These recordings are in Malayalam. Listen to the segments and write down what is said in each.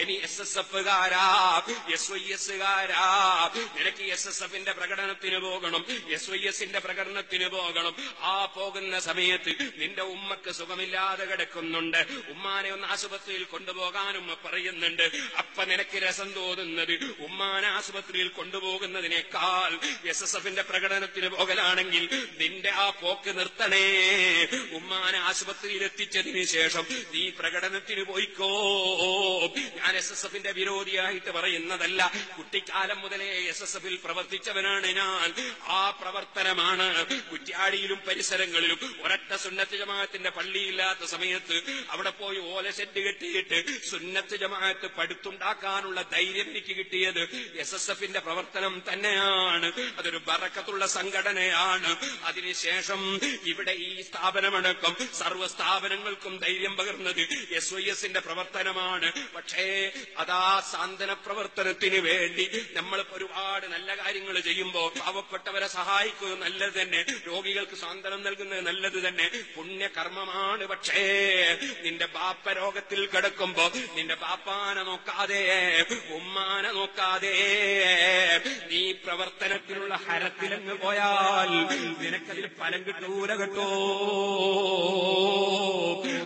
ഇനി എസ് എസ് എഫുകാരാ എസ് വൈ എസുകാരാ നിനക്ക് എസ് എസ് എഫിന്റെ പ്രകടനത്തിന് പോകണം എസ് വൈ എസിന്റെ പ്രകടനത്തിന് പോകണം. ആ പോകുന്ന സമയത്ത് നിന്റെ ഉമ്മക്ക് സുഖമില്ലാതെ കിടക്കുന്നുണ്ട്. ഉമ്മാനെ ഒന്ന് ആശുപത്രിയിൽ കൊണ്ടുപോകാനും പറയുന്നുണ്ട്. അപ്പ നിനക്ക് രസം തോന്നുന്നത് ഉമ്മാനെ ആശുപത്രിയിൽ കൊണ്ടുപോകുന്നതിനേക്കാൾ എസ് എസ് എഫിന്റെ പ്രകടനത്തിന് പോകലാണെങ്കിൽ നിന്റെ ആ പോക്ക് നിർത്തണേ. ഉമ്മാനെ ആശുപത്രിയിൽ എത്തിച്ചതിന് ശേഷം നീ പ്രകടനത്തിന് പോയിക്കോ. എസ് എസ് എഫിന്റെ വിരോധിയായിട്ട് പറയുന്നതല്ല. കുട്ടിക്കാലം മുതലേ എസ് എസ് എഫിൽ പ്രവർത്തിച്ചവനാണ് ഞാൻ. ആ പ്രവർത്തനമാണ് കുറ്റ്യാടിയിലും പരിസരങ്ങളിലും ഒരൊറ്റ സുന്നത്ത് ജമാഅത്തിന്റെ പള്ളിയില്ലാത്ത സമയത്ത് അവിടെ പോയി ഓല ഷെഡ് കെട്ടിയിട്ട് സുന്നത്ത് ജമാഅത്ത് പടുത്തുണ്ടാക്കാനുള്ള ധൈര്യം എനിക്ക് കിട്ടിയത് എസ് എസ് എഫിന്റെ പ്രവർത്തനം തന്നെയാണ്. അതൊരു ബറക്കത്തുള്ള സംഘടനയാണ്. അതിനുശേഷം ഇവിടെ ഈ സ്ഥാപനമടക്കം സർവ സ്ഥാപനങ്ങൾക്കും ധൈര്യം പകർന്നത് എസ് വൈ എസിന്റെ പ്രവർത്തനമാണ്. പക്ഷേ അതാ സാന്ത്വന പ്രവർത്തനത്തിന് വേണ്ടി നമ്മൾ ഒരുപാട് നല്ല കാര്യങ്ങൾ ചെയ്യുമ്പോൾ പാവപ്പെട്ടവരെ സഹായിക്കുന്നത് നല്ലത് തന്നെ. രോഗികൾക്ക് സാന്ത്വനം നൽകുന്നത് നല്ലത് തന്നെ. പുണ്യകർമ്മമാണ് പക്ഷേ നിന്റെ ബാപ്പ രോഗത്തിൽ കിടക്കുമ്പോ നിന്റെ ബാപ്പാനെ നോക്കാതെ ഉമ്മാനെ നോക്കാതെ നീ പ്രവർത്തനത്തിനുള്ള ഹരത്തിലങ്ങ് പോയാൽ നിനക്കതിൽ ഫലം കിട്ടൂല കേട്ടോ.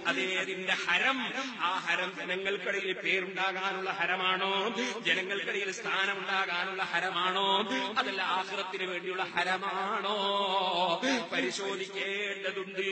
അതേ അതിന്റെ ഹരം. ആ ഹരം ജനങ്ങൾക്കിടയിൽ പേരുണ്ടാകാനുള്ള ഹരമാണോ? ജനങ്ങൾക്കിടയിൽ സ്ഥാനമുണ്ടാകാനുള്ള ഹരമാണോ? അതല്ല ആഹ്ലത്തിന് വേണ്ടിയുള്ള ഹരമാണോ? പരിശോധിക്കേണ്ടതുണ്ട്.